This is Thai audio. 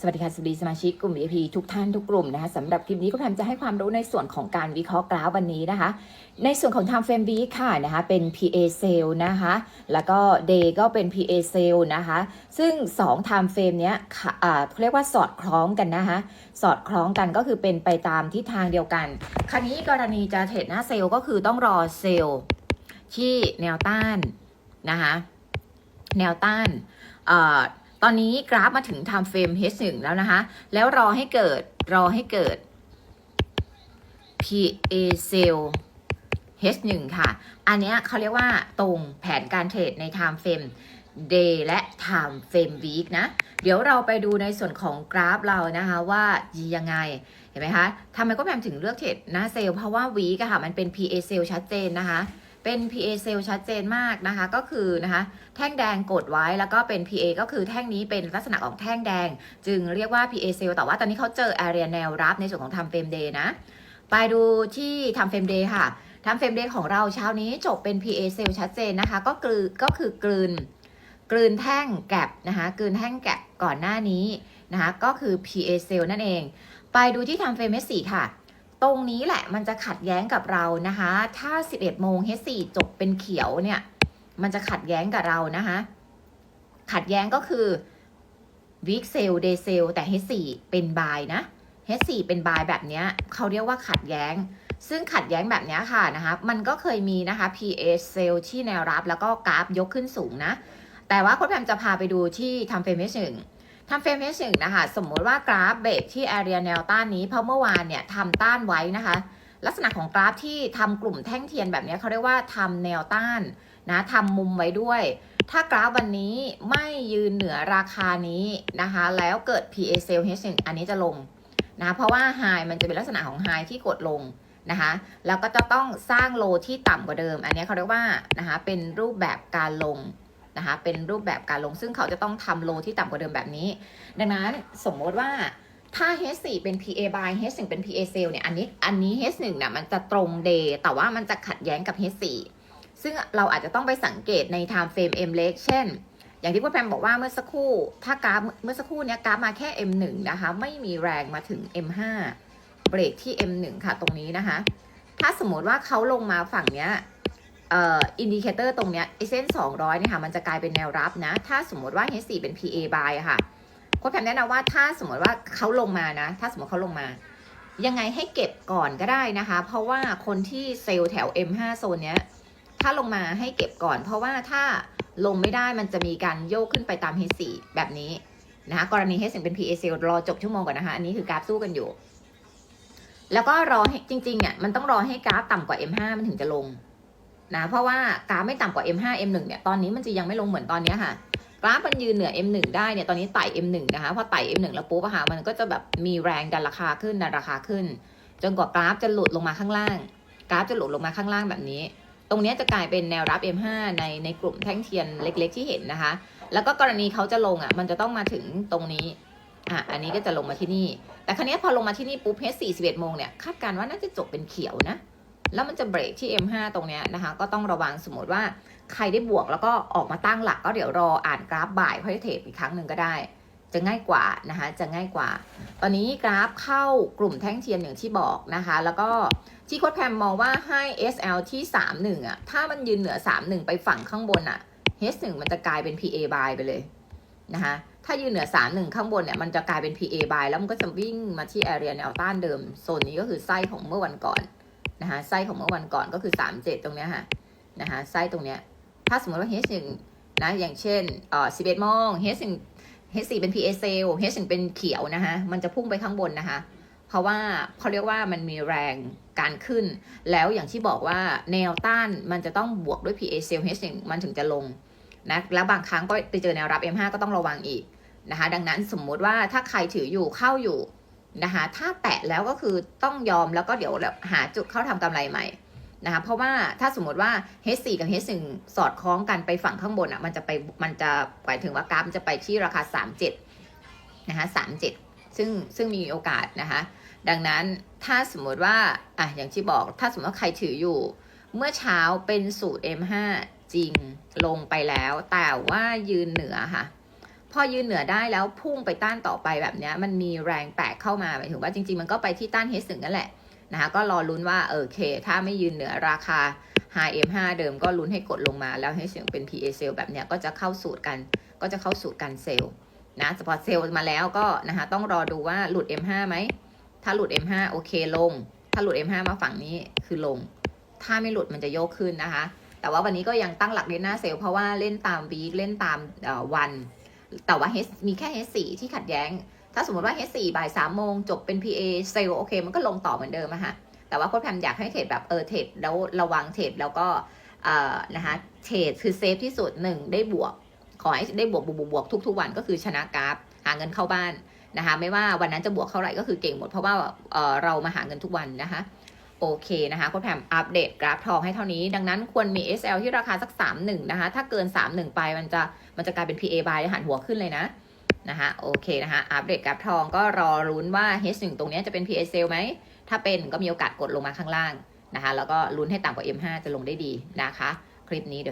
สวัสดีค่ะสวัสดีสมาชิกกลุ่ม VIP ทุกท่านทุกกลุ่มนะคะสำหรับคลิปนี้ก็พยายามจะให้ความรู้ในส่วนของการวิเคราะห์กราฟวันนี้นะคะ ในส่วนของ Time Frame Week ค่ะนะคะเป็น PA Sale นะคะแล้วก็ Day ก็เป็น PA Sale นะคะซึ่ง 2 Time Frame เนี้ยเขาเรียกว่าสอดคล้องกันนะคะสอดคล้องกันก็คือเป็นไปตามทิศทางเดียวกัน คราวนี้กรณีจะเทรดหน้าเซลล์ก็คือต้องรอเซลล์ที่แนวต้านนะคะแนวต้านอ่อ ตอนนี้กราฟมาถึง time frame H1 แล้วนะคะ แล้วรอให้เกิดรอให้เกิด PA cell H1 ค่ะ อันนี้เขาเรียกว่าตรงแผนการเทรดใน time frame day และ time frame week นะ เดี๋ยวเราไปดูในส่วนของกราฟเรานะคะว่ายังไง เห็นไหมคะทำไมก็แพมถึงเลือกเทรดหน้าเซลล์เพราะว่า week อะค่ะ มันเป็น PA cell ชัดเจนนะคะ เป็น PA cell ชัดเจนมากนะคะ ก็คือนะคะ แท่งแดงกดไว้แล้วก็เป็น PA ก็คือแท่งนี้เป็นลักษณะของแท่งแดง จึงเรียกว่า PA cell แต่ว่าตอนนี้เขาเจอ area แนวรับในส่วนของ time frame day นะ ไปดูที่ time frame day ค่ะ time frame day ของเราเช้านี้จบเป็น PA cell ชัดเจนนะคะ ก็คือก็คือกลืนกลืนแท่งแกบนะคะกลืนแท่งแกบก่อนหน้านี้นะคะก็คือ PA cell นั่นเอง ไปดูที่ time frame S4 ค่ะ ตรงนี้แหละมันจะขัดแย้งกับเรานะคะ ถ้า 11โมง H4 จบเป็นเขียวเนี่ย มันจะขัดแย้งกับเรานะคะ ขัดแย้งก็คือ week sale day sale แต่ H4 เป็น buy นะ H4 เป็น buy แบบเนี้ยเขาเรียกว่าขัดแย้ง ซึ่งขัดแย้งแบบเนี้ยค่ะนะคะ มันก็เคยมีนะคะ PA sale ที่แนวรับแล้วก็กราฟยกขึ้นสูงนะ แต่ว่าโค้ชแพมจะพาไปดูที่ทำเฟรม H1 ทำเฟรม H1 นะคะ สมมุติว่ากราฟเบรกที่ area แนวต้านนี้ เพราะเมื่อวานเนี่ยทำต้านไว้นะคะ ลักษณะของกราฟที่ทำกลุ่มแท่งเทียนแบบนี้เขาเรียกว่าทำแนวต้านนะทำมุมไว้ด้วย ถ้ากราฟวันนี้ไม่ยืนเหนือราคานี้นะคะ แล้วเกิด PA sell H1 อันนี้จะลงนะเพราะว่า High มันจะเป็นลักษณะของ High ที่กดลงนะคะแล้วก็จะต้องสร้างโลที่ต่ำกว่าเดิม อันนี้เขาเรียกว่านะคะเป็นรูปแบบการลง นะคะเป็นรูปแบบการลงซึ่งเขาจะต้องทำโลที่ต่ำกว่าเดิมแบบนี้ ดังนั้นสมมติว่าถ้า H4 เป็น PA buy H1 เป็น PA sell เนี่ยอันนี้อันนี้ H1 เนี่ยมันจะตรง day แต่ว่ามันจะขัดแย้งกับ H4 ซึ่งเราอาจจะต้องไปสังเกตใน time frame M เล็กเช่น อย่างที่พ่อแพมบอกว่าเมื่อสักครู่ ถ้ากราฟเมื่อสักครู่เนี้ยกราฟมาแค่ M1 นะคะ ไม่มีแรงมาถึง M5 เบรกที่ M1 ค่ะตรงนี้นะคะ ถ้าสมมติว่าเขาลงมาฝั่งเนี้ย อินดิเคเตอร์ตรงเนี้ยไอเส้น 200เนี่ยค่ะมันจะกลายเป็นแนวรับนะ ถ้าสมมติว่า H4 เป็น PA buy อะค่ะโค้ชแพมแนะนำว่าถ้าสมมติว่าเขาลงมานะ ถ้าสมมติเขาลงมา ยังไงให้เก็บก่อนก็ได้นะคะ เพราะว่าคนที่เซลล์แถว M5 โซนเนี้ยถ้าลงมาให้เก็บก่อน เพราะว่าถ้าลงไม่ได้มันจะมีการโยกขึ้นไปตาม H4 แบบนี้นะคะกรณี H4 เป็น PA sale รอจบชั่วโมงก่อนนะคะ อันนี้คือกราฟสู้กันอยู่ แล้วก็รอจริงๆเนี่ยมันต้องรอให้กราฟต่ำกว่า M5 มันถึงจะลง นะเพราะว่ากราฟไม่ต่ำกว่า M5 M1 เนี่ยตอนนี้มันจะยังไม่ลงเหมือนตอนนี้ค่ะ กราฟมันยืนเหนือ M1 ได้เนี่ยตอนนี้ไต่ M1 นะคะพอไต่ M1 แล้วปุ๊บอะค่ะมันก็จะแบบมีแรงดันราคาขึ้นดันราคาขึ้น จนกว่ากราฟจะหลุดลงมาข้างล่าง กราฟจะหลุดลงมาข้างล่างแบบนี้ ตรงนี้จะกลายเป็นแนวรับ M5 ในในกลุ่มแท่งเทียนเล็ก ๆ ที่เห็นนะคะ แล้วก็กรณีเขาจะลงอะมันจะต้องมาถึงตรงนี้อะอันนี้ก็จะลงมาที่นี่ แต่ครั้นี้พอลงมาที่นี่ปุ๊บ H4 11โมงเนี่ยคาดการณ์ว่าน่าจะจบเป็นเขียวนะ แล้วมันจะเบรกที่ M5 ตรงเนี้ยนะคะ ก็ต้องระวังสมมติว่าใครได้บวกแล้วก็ออกมาตั้งหลักก็เดี๋ยวรออ่านกราฟบ่ายค่อยเทรดอีกครั้งหนึ่งก็ได้ จะง่ายกว่านะคะจะง่ายกว่า ตอนนี้กราฟเข้ากลุ่มแท่งเทียนอย่างที่บอกนะคะ แล้วก็ที่โค้ดแพมมองว่าให้ SL ที่ 31อะถ้ามันยืนเหนือ 31 ไปฝั่งข้างบนอะ H1 มันจะกลายเป็น PA buy ไปเลยนะคะถ้ายืนเหนือ 31 ข้างบนเนี่ยมันจะกลายเป็น PA buy แล้วมันก็จะวิ่งมาที่ area แนวต้านเดิมโซนนี้ก็คือไส้ของเมื่อวันก่อน นะคะไส้ของเมื่อวันก่อนก็คือ 37 ตรงเนี้ยค่ะนะคะไส้ตรงเนี้ยถ้าสมมติว่า H1 นะอย่างเช่นเอ่อ11โมง H1 H4 เป็น PA sale H1 เป็นเขียวนะคะมันจะพุ่งไปข้างบนนะคะ เพราะว่าเขาเรียกว่ามันมีแรงการขึ้น แล้วอย่างที่บอกว่าแนวต้านมันจะต้องบวกด้วย PA sale H1 มันถึงจะลงนะแล้วบางครั้งก็ไปเจอแนวรับ M5 ก็ต้องระวังอีกนะคะดังนั้นสมมุติว่าถ้าใครถืออยู่เข้าอยู่ นะคะถ้าแตะแล้วก็คือต้องยอมแล้วก็เดี๋ยวหาจุดเข้าทำกำไรใหม่นะคะเพราะว่าถ้าสมมติว่า H4 กับ H1 สอดคล้องกันไปฝั่งข้างบนอะมันจะไปมันจะหมายถึงว่ากราฟจะไปที่ราคา 37นะคะ37 ซึ่งซึ่งมีโอกาสนะคะดังนั้นถ้าสมมติว่าอะอย่างที่บอกถ้าสมมติว่าใครถืออยู่ เมื่อเช้าเป็นสูตร M5 จริงลงไปแล้ว แต่ว่ายืนเหนือค่ะ พอยืนเหนือได้แล้วพุ่งไปต้านต่อไปแบบนี้มันมีแรงแตกเข้ามาหมายถึงว่าจริง ๆ มันก็ไปที่ต้านเฮสึงนั่นแหละนะคะก็รอลุ้นว่าเออโอเค ถ้าไม่ยืนเหนือราคา High M5 เดิมก็ลุ้นให้กดลงมาแล้วให้เสียงเป็น PA เซลแบบเนี้ยก็จะเข้าสูตรกันก็จะเข้าสูตรกันเซลล์นะพอเซลล์มาแล้วก็นะคะต้องรอดูว่าหลุด M5 ไหม ถ้าหลุด M5 โอเคลง ถ้าหลุด M5 มาฝั่งนี้คือลง ถ้าไม่หลุดมันจะโยกขึ้นนะคะ แต่ว่าวันนี้ก็ยังตั้งหลักเล่นหน้าเซลล์เพราะว่าเล่นตามวีคเล่นตามวัน แต่ว่า H มีแค่ H4 ที่ขัดแย้ง ถ้าสมมติว่า H4 บ่าย3โมงจบเป็น PA เซลโอเค มันก็ลงต่อเหมือนเดิมอะฮะแต่ว่าโค้ชแพมอยากให้เทรดแบบเออเทรดแล้วระวังเทรดแล้วก็เอ่อนะคะเทรดคือเซฟที่สุดหนึ่งได้บวก ขอให้ได้บวกบวกบวกบวกทุก ๆ วันก็คือชนะกราฟ หาเงินเข้าบ้านนะคะ ไม่ว่าวันนั้นจะบวกเท่าไหร่ก็คือเก่งหมดเพราะว่าเออเรามาหาเงินทุกวันนะคะ โอเคนะคะคุณแพมอัปเดตกราฟทองให้เท่านี้ ดังนั้นควรมี SL ที่ราคาสัก 31 นะคะ ถ้าเกิน 31 ไปมันจะมันจะกลายเป็น PA buy หันหัวขึ้นเลยนะนะคะโอเคนะคะอัปเดตกราฟทองก็รอรุ้นว่า H1 ตรงนี้จะเป็น PA sell ไหม ถ้าเป็นก็มีโอกาสกดลงมาข้างล่างนะคะ แล้วก็ลุ้นให้ต่ำกว่า M5 จะลงได้ดีนะคะ คลิปนี้เดี๋ยว